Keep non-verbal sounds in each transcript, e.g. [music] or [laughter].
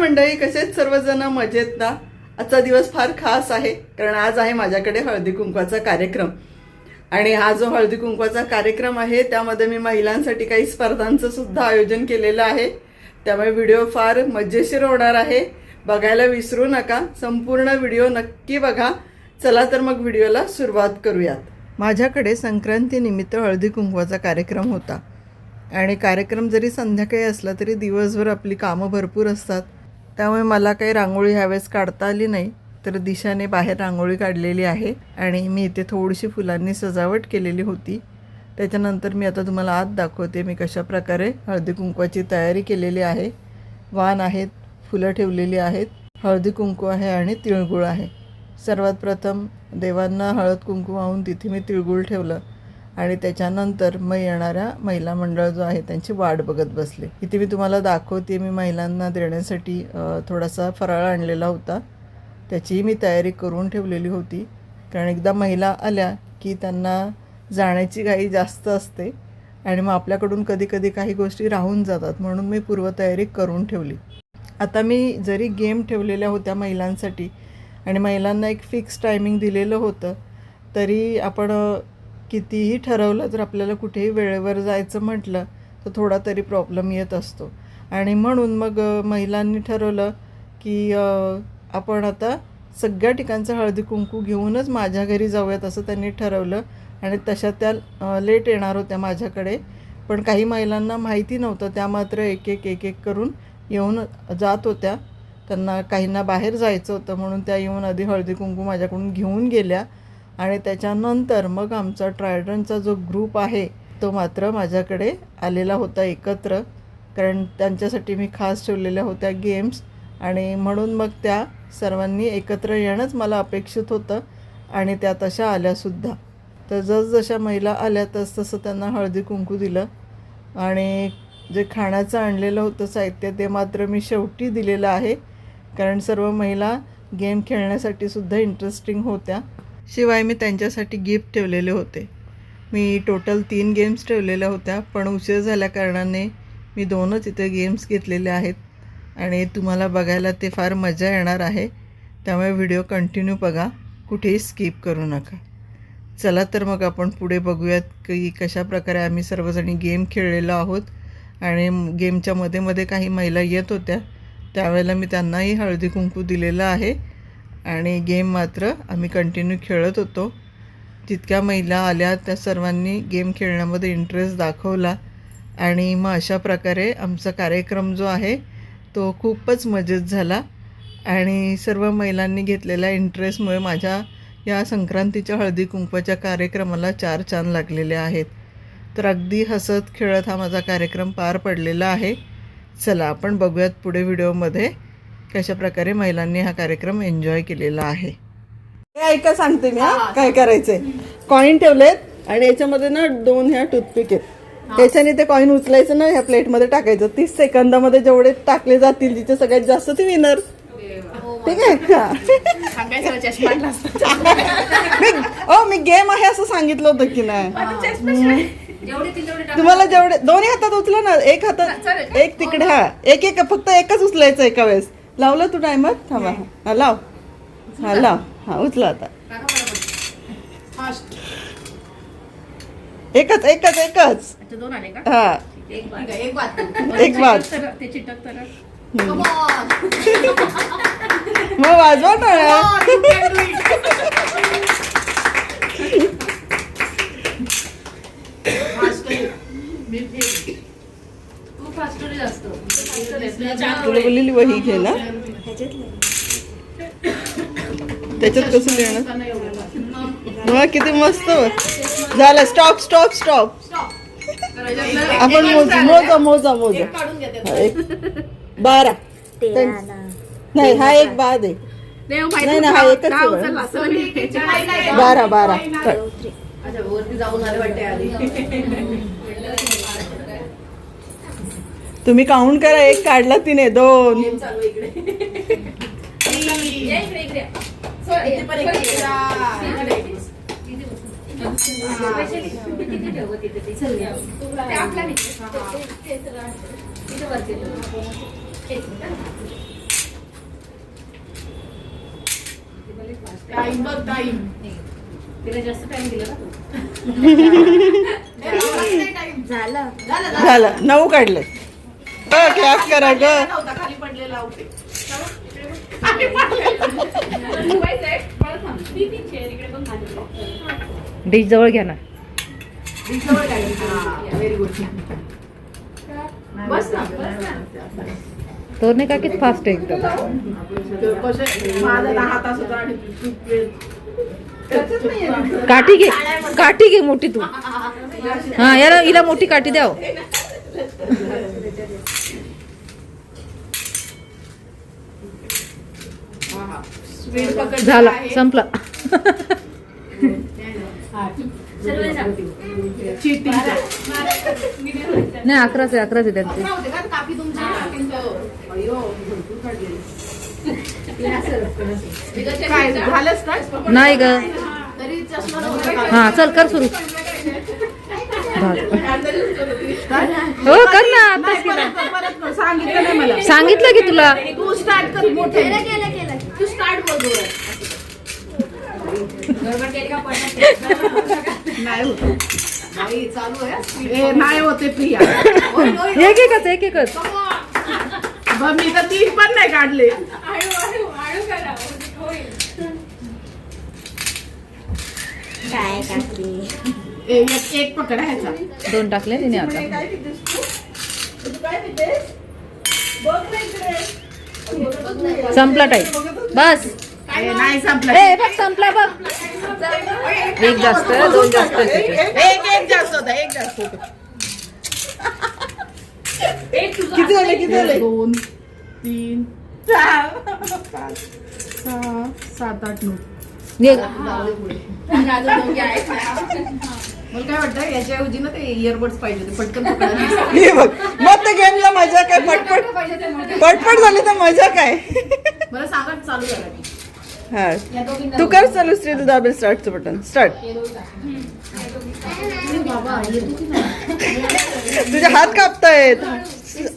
मंडळी कसेच सर्वजण? मजेत ना? आजचा दिवस फार खास आहे कारण आज आहे माझ्याकडे हळदी कुंकवाचा कार्यक्रम. आणि हा जो हळदी कुंकवाचा कार्यक्रम आहे त्यामध्ये मी महिलांसाठी काही स्पर्धांचं सुद्धा आयोजन केलेलं आहे. त्यामुळे व्हिडिओ फार मजेशीर होणार आहे. बघायला विसरू नका संपूर्ण व्हिडिओ नक्की बघा. चला तर मग व्हिडिओला सुरुवात करूयात. माझ्याकडे संक्रांतीनिमित्त हळदी कुंकवाचा कार्यक्रम होता. आणि कार्यक्रम जरी संध्याकाळी असला तरी दिवसभर आपली कामं भरपूर असतात. त्यामुळे मला काही रांगोळी ह्यावेळेस काढता आली नाही तर दिशाने बाहेर रांगोळी काढलेली आहे आणि मी इथे थोडीशी फुलांनी सजावट केलेली होती. त्याच्यानंतर मी आता तुम्हाला आत दाखवते मी कशा प्रकारे हळदी कुंकवाची तयारी केलेली आहे. वाण आहेत फुलं ठेवलेली आहेत हळदी कुंकू आहे आणि तिळगुळ आहे. सर्वात प्रथम देवांना हळद कुंकू वाहून तिथे मी तिळगुळ ठेवलं. आणि त्याच्यानंतर मग येणाऱ्या महिला मंडळ जो आहे त्यांची वाट बघत बसले. इथे मी तुम्हाला दाखवते मी महिलांना देण्यासाठी थोडासा फराळ आणलेला होता. त्याचीही मी तयारी करून ठेवलेली होती. कारण एकदा महिला आल्या की त्यांना जाण्याची घाई जास्त असते आणि मग आपल्याकडून कधी कधी काही गोष्टी राहून जातात म्हणून मी पूर्वतयारी करून ठेवली. आता मी जरी गेम ठेवलेल्या होत्या महिलांसाठी आणि महिलांना एक फिक्स टायमिंग दिलेलं होतं तरी आपण कितीही ठरवलं तर आपल्याला कुठेही वेळेवर जायचं म्हटलं तर थोडा तरी प्रॉब्लेम येत असतो. आणि म्हणून मग महिलांनी ठरवलं की आपण आता सगळ्या ठिकाणचं हळदी कुंकू घेऊनच माझ्या घरी जाऊयात असं त्यांनी ठरवलं. आणि तशा त्या लेट येणार होत्या माझ्याकडे. पण काही महिलांना माहिती नव्हतं त्या मात्र एक एक एक एक करून येऊन जात होत्या. त्यांना काहींना बाहेर जायचं होतं म्हणून त्या येऊन आधी हळदी कुंकू माझ्याकडून घेऊन गेल्या. आणि त्याच्यानंतर मग आमचा ट्रायडनचा जो ग्रुप आहे तो मात्र माझ्याकडे आलेला होता एकत्र. कारण त्यांच्यासाठी मी खास ठेवलेल्या होत्या गेम्स आणि म्हणून मग त्या सर्वांनी एकत्र येणंच मला अपेक्षित होतं आणि त्या तशा आल्यासुद्धा. तर जसजशा महिला आल्या तस तसं त्यांना हळदी कुंकू दिलं आणि जे खाण्याचं आणलेलं होतं साहित्य ते मात्र मी शेवटी दिलेलं आहे. कारण सर्व महिला गेम खेळण्यासाठी सुद्धा इंटरेस्टिंग होत्या. शिवाय मी त्यांच्यासाठी गिफ्ट ठेवलेले होते. मी टोटल तीन गेम्स ठेवलेल्या होत्या पण उशीर झाल्या कारणाने मी दोनच इथे गेम्स घेतलेले आहेत आणि तुम्हाला बघायला ते फार मजा येणार आहे. त्यामुळे व्हिडिओ कंटिन्यू बघा कुठेही स्किप करू नका. चला तर मग आपण पुढे बघूयात की कशा प्रकारे आम्ही सर्वजणी गेम खेळलेलो आहोत आणि गेमच्या मध्ये मध्ये काही महिला येत होत्या. त्यावेळेला मी त्यांनाही हळदी कुंकू दिलेलं आहे. आणि गेम मात्र आम्ही कंटिन्यू खेळत होतो. जितक्या महिला आल्या त्या सर्वांनी गेम खेळण्यामध्ये इंटरेस्ट दाखवला. आणि मग अशा प्रकारे आमचा कार्यक्रम जो आहे तो खूपच मजेत झाला. आणि सर्व महिलांनी घेतलेल्या इंटरेस्टमुळे माझ्या या संक्रांतीच्या हळदी कुंकवाच्या कार्यक्रमाला चार चांद लागलेले आहेत. तर अगदी हसत खेळत हा माझा कार्यक्रम पार पडलेला आहे. चला आपण बघूयात पुढे व्हिडिओमध्ये कशा प्रकारे महिलांनी हा कार्यक्रम एन्जॉय केलेला आहे? हे ऐका सांगते मी हा. काय करायचंय? कॉईन ठेवलेत आणि याच्यामध्ये ना दोन ह्या टूथपिक आहेत. त्याच्याने ते कॉईन उचलायचं ना ह्या प्लेटमध्ये टाकायचं. तीस सेकंदामध्ये जेवढे टाकले जातील जिथे सगळ्यात जास्त ती विनर ठीक आहे? हा. मी ओ मी गेम आहे असं सांगितलं होतं की नाही? तुम्हाला जेवढे दोन्ही हातात उचला ना एक हातात एक तिकडे हा. एक एक फक्त एकच उचलायचं एका वेळेस. लावलं तू टायमर थांबा. हा लाव. हा लाव. हा उचला आता. एकच एकच एकच. दोन आले का? हा. एक एक ते चिटक तर मग वाजवा टाळ्या [laughs] तू फास्टर जास्त तुला बोललेली वही घे ना. त्याच्यात कसं लिहिणं मग किती मस्त झालं. स्टॉप स्टॉप स्टॉप आपण मोज मोजा मोजा मोजा. एक बारा. नाही हा एक बाद आहे. नाही, नाही, हा एकच आहे बरं. बारा बारा. वरती जाऊन आले वाटते आधी. [laughs] तुम्ही काउंट करा एक काढला तिने दोन. [laughs] [laughs] झालं. झालं नऊ काढलं करा ग. खाली पडलेला होते. डिश जवळ घ्या ना? हा. बस ना बस ना. तो नाही का किती फास्ट आहे एकदम? काठी घे काठी घे मोठी तू. [laughs] हा याला हिला मोठी काठी द्याव [laughs] स्पीड पकडली झाला. संपला. नाही अकराच आहे अकराच आहे त्यांचे. नाही ग. हा चल कर सुरू. हो कर ना सांगितलं की तुला. तू स्टार्ट कर मोठे. तू स्टार्ट बोल जोरात. गडबड केली का पडणार नाही होत नाही चालू आहे. ए, नाही होते प्रिया. एक एकच एक एकच. बघ, मी तर तीन पण नाही काढले. ए, एक दोन टाकले तिने आता. संपला टाईम बस ए, नाही संपला ए बघ संपला बघ एक जास्त दोन जास्त. एक एक जास्त होता एक जास्त होता किती झाले किती झाले दोन तीन चार पाच सहा सात आठ नऊ निघ. मला काय वाटतं याच्याऐवजी ना ते इयरबड्स पाहिजे होते पटकन पकडायला [laughs] हे बघ मग गेमला मजा काय? पटपट पटपट झाली तर मजा काय? [laughs] मला सांगा चालू झाला की. हा. तू कर चालू श्री तू दाबेल स्टार्टचं बटन स्टार्ट तुझे हात कापतायत.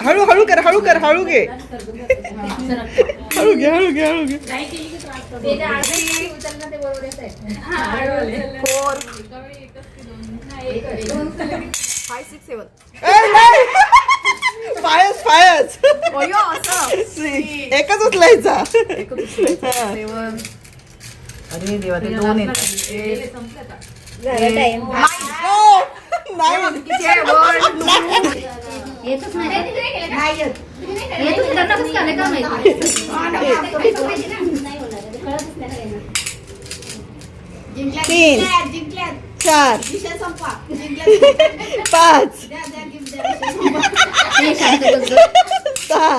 हळू हळू कर हळू कर हळू घे. हळू घे हळू घे हळू घे. फाय सिक्स सेवन फायस फायस एकच उचलायचा. सेवन अरे देवा ते दोन आहेत तीन चार [laughs] पाच. सहा.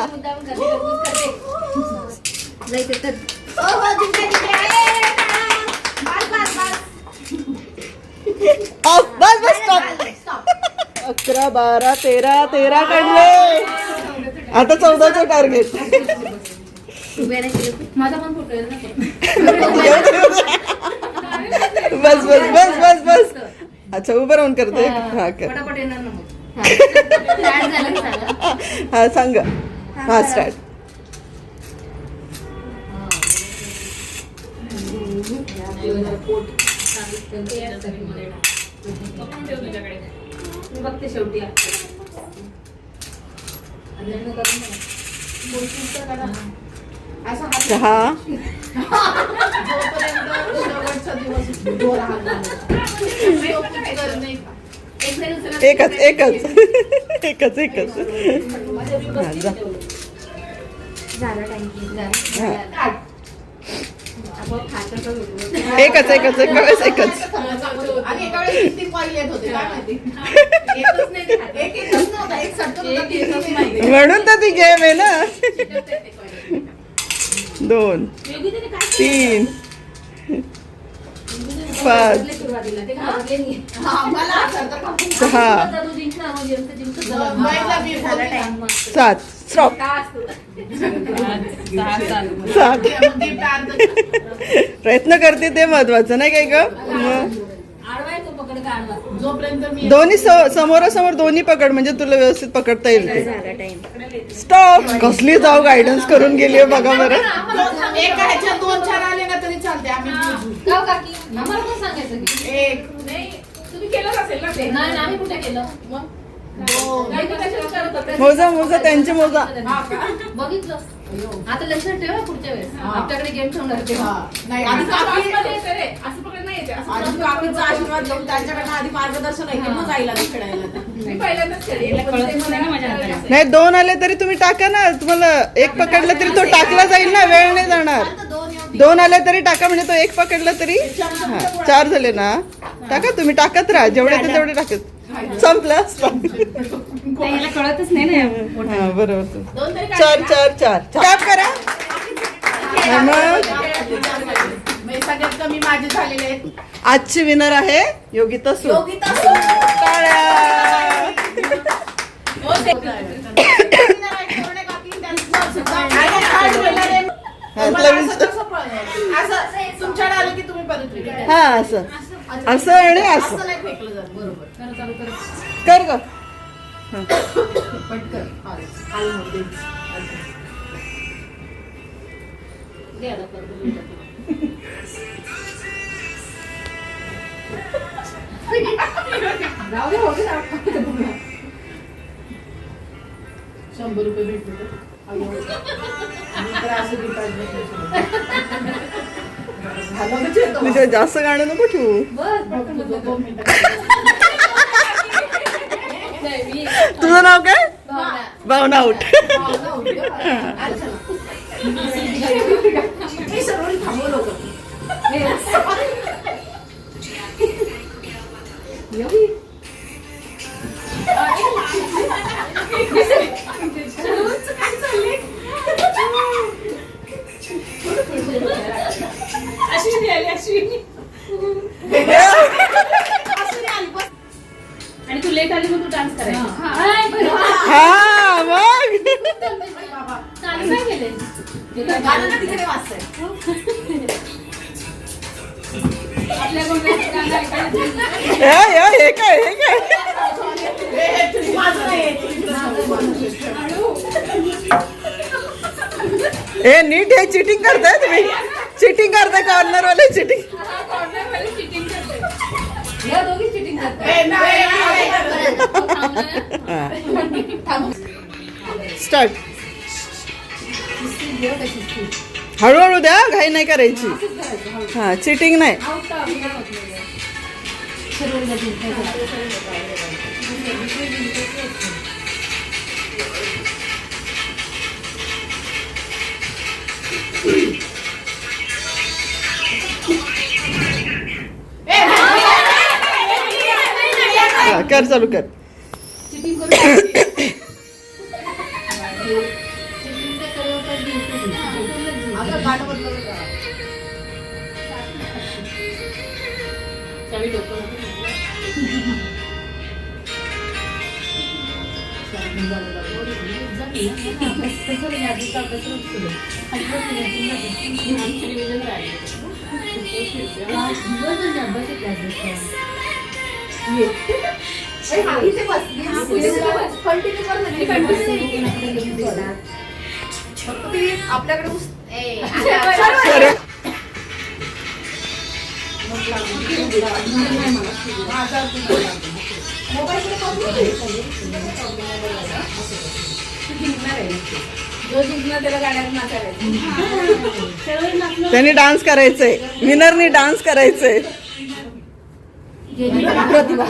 ऑफ बस बस स्टॉप अकरा बारा तेरा तेरा काढले. आता चौदाचं टार्गेट. माझा पण फोटो [laughs] बस बस बस बस बस. अच्छा उभं राहून करते. हा. कर. पटापट येणार ना मग. Start झालं की झालं. हा सांग. हा स्टार्ट मी बघते शेवटी उचलला एकच एकच. एकच एकच. एकच एकच एकच एका वेळेस. [laughs] म्हणून तर ती गेम आहे ना. [laughs] दोन तीन पाच सहा सात स्टॉप. सात. प्रयत्न करते ते महत्वाचं नाही काय ग? मग. जोपर्यंत मी दोन्ही समोरासमोर दोन्ही पकड म्हणजे तुला व्यवस्थित पकडता येईल ते. स्टॉप कसली जाऊ गायडन्स करून गेली आहे बघा बरं. एका ह्याच्यात दोन चार आले ना तरी चालते आम्ही मोजू. गाव काकी. आम्हाला पण सांगायचं की. एक. तुम्ही केलं असेल ना ते? नाही आम्ही कुठे केलं? दोन नाही तर कशाला करत होते? मोजा मोजा त्यांचे मोजा. बघितलं. आता लक्षात ठेवा पुढच्या वेळेस. आमच्याकडे गेम ठेवणार तेव्हा. हा. नाही आधी असं काकी आसमध्ये येते रे. असं पकडं नाही येते. असं आधी पकडं काकीचा आशीर्वाद घेऊन त्यांच्याकडनं आधी मार्गदर्शन आहे मग जायला खेळायला. मी पहिल्यांदाच खेळली. पण ते मला असेल. नाही दोन आले तरी तुम्ही टाका ना. तुम्हाला एक पकडलं तरी तो टाकला जाईल ना. वेळ नाही जाणार. दोन आले तरी टाका म्हणजे तो एक पकडला तरी हा चार झाले ना. टाका तुम्ही टाकत राहा. जेवढे ते तेवढे टाकत. संपलं कळतच नाही ना हा बरोबर चार चार चार चार करा हा, मग म्हणजे सगळ्यात कमी माझे झालेले आहेत आजची विनर आहे योगिता सु योगिता तुमच्याकडे आलं की तुम्ही परत repeat हा असं असं आणि असं नाही फेकलं जात बरोबर कर ग पटकन हा, खाली मध्ये. दे आता परत. जाऊ दे, होऊ दे ना. शंभर रुपये भेटले तर. अगं, मी तर असं [laughs] जास्त गाणं नको ठेवू. तुझं नाव काय? भावना. आउट हा, [laughs] हे नीट हे चिटिंग करताय तुम्ही चिटिंग करताय कॉर्नर वाले चिटिंग हा, corner वाली cheating करते. या दोघी चिटिंग करतात हे, नाही, नाही, नाही. थांब ना. स्टार्ट हळूहळू द्या घाई नाही करायची हा चिटिंग नाही कर चालू कर फक्त ती आपल्याकडे उस- ए, कर माझा तुझा. मोबाईलकडे जो जिंकणार त्याला गाण्यात नाचायचं त्यांनी डान्स करायचंय विनरनी डान्स करायचंय प्रतिभा.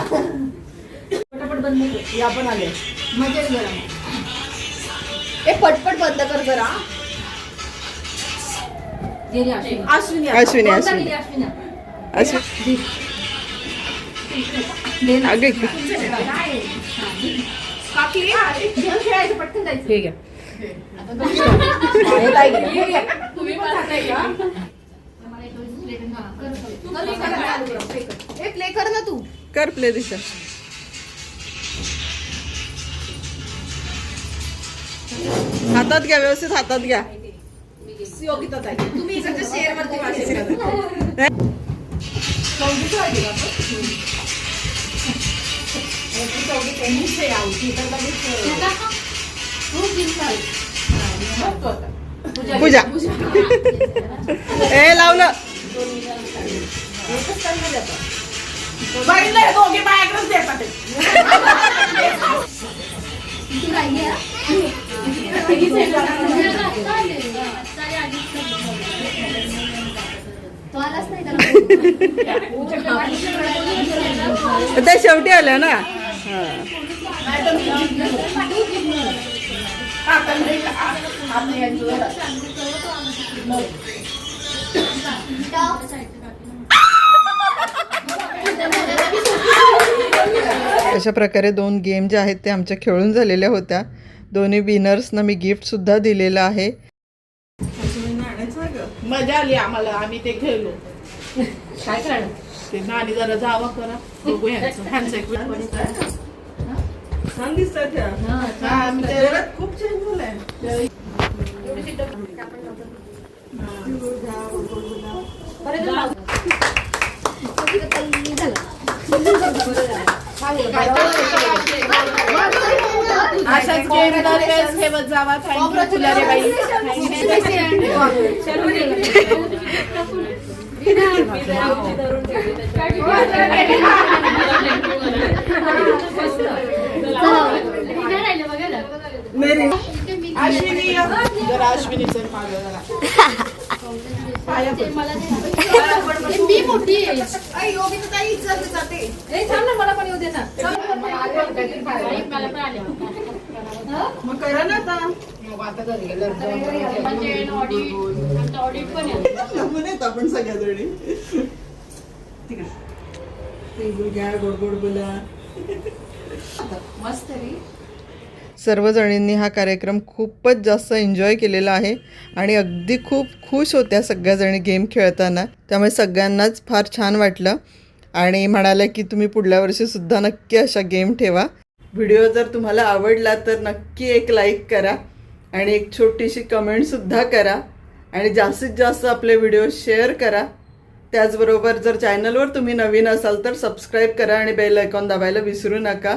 पटापट बंद कर. या पण आले. मजेत गरम ए पटपट बंद कर जरा. अश्विनी. अश्विनी अश्विनी अश्विनी. अगे हे. हे हा, प्ले कर ना तू. कर प्ले दिशा. हातात घ्या व्यवस्थित हातात घ्या. योगिता ताई तुम्ही शेअर वरती [laughs] पूजा. ए लावलं बघितलं दोघे माझ्याकडेच देतात ते. शेवटी आल्या ना. अशा प्रकारे दोन गेम जे आहेत ते आमच्या खेळून झालेल्या होत्या. दोन्ही विनर्सना मी गिफ्टसुद्धा दिलेलं आहे. मजा आली आम्हाला आम्ही ते खेळलो. काय करणार ते जरा जावा करा. बघू यांचं ह्यांचं एक वेळ. छान दिसतात हा, आम्ही ते- खूप चेंज झालंय अशाच गेम दरवेळेस ठेवत जावा. थँक्यू फुलारे बाई. अश्विनी मी मोठी मला पण येऊ दे ना मग करा ना आता म्हणजे ऑडिट पण आहे आपण सगळ्या जणी गोड गोड बोला मस्त रे सर्व जणींनी हा कार्यक्रम खूपच जास्त एन्जॉय केलेला आहे आणि अगदी खूप खुश होत्या सगळ्याजणी गेम खेळताना. त्यामुळे सगळ्यांनाच फार छान वाटलं. आणि म्हणाल्या की तुम्ही पुढल्या वर्षीसुद्धा नक्की अशा गेम ठेवा. व्हिडिओ जर तुम्हाला आवडला तर नक्की एक लाईक करा. आणि एक छोटीशी कमेंटसुद्धा करा. आणि जास्तीत जास्त आपले व्हिडिओ शेअर करा. त्याचबरोबर जर चॅनलवर तुम्ही नवीन असाल तर सबस्क्राईब करा आणि बेल आयकॉन दाबायला विसरू नका.